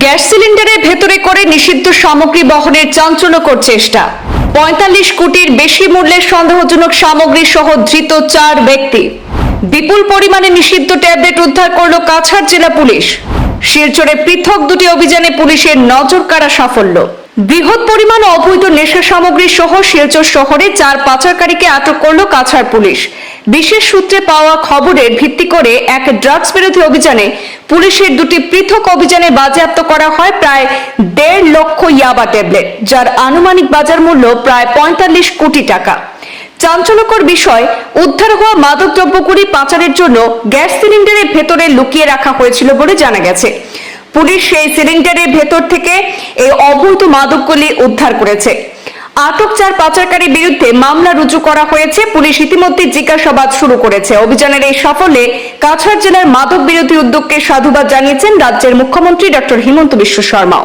Gas সিলিন্ডারের ভেতরে করে নিষিদ্ধ সামগ্রী বহনের চাঞ্চল্যকর চেষ্টা পঁয়তাল্লিশ কোটির বেশি মূল্যের সন্দেহজনক সামগ্রী সহ ধৃত চার ব্যক্তি। বিপুল পরিমাণে নিষিদ্ধ ট্যাবলেট উদ্ধার করল কাছাড় জেলা পুলিশ। শিলচরে পৃথক দুটি অভিযানে পুলিশের নজর কাড়া সাফল্য। বৃহৎ পরিমাণ অবৈধ নেশা সামগ্রী সহ শিলচর শহরে চার পাচারকারীকে আটক করল কাছাড় পুলিশ। বিশেষ সূত্রে পাওয়া খবরের ভিত্তি করে এক ড্রাগস বিরোধী অভিযানে পুলিশের দুটি পৃথক অভিযানে বাজেয়াপ্ত করা হয় প্রায় দেড় লক্ষ ইয়াবা ট্যাবলেট, যার আনুমানিক বাজার মূল্য প্রায় পঁয়তাল্লিশ কোটি টাকা। চাঞ্চল্যকর বিষয়, উদ্ধার হওয়া মাদকদ্রব্যগুলি পাচারের জন্য গ্যাস সিলিন্ডারের ভেতরে লুকিয়ে রাখা হয়েছিল বলে জানা গেছে। পুলিশ সেই সিলিন্ডারের ভেতর থেকে এই অবৈধ মাদকগুলি উদ্ধার করেছে। আটক চার পাচারকারীর বিরুদ্ধে মামলা রুজু করা হয়েছে। পুলিশ ইতিমধ্যে জিজ্ঞাসাবাদ শুরু করেছে। অভিযানের এই সাফল্যে কাছাড় জেলার মাদক বিরোধী উদ্যোগকে সাধুবাদ জানিয়েছেন রাজ্যের মুখ্যমন্ত্রী ডক্টর হিমন্ত বিশ্ব শর্মাও।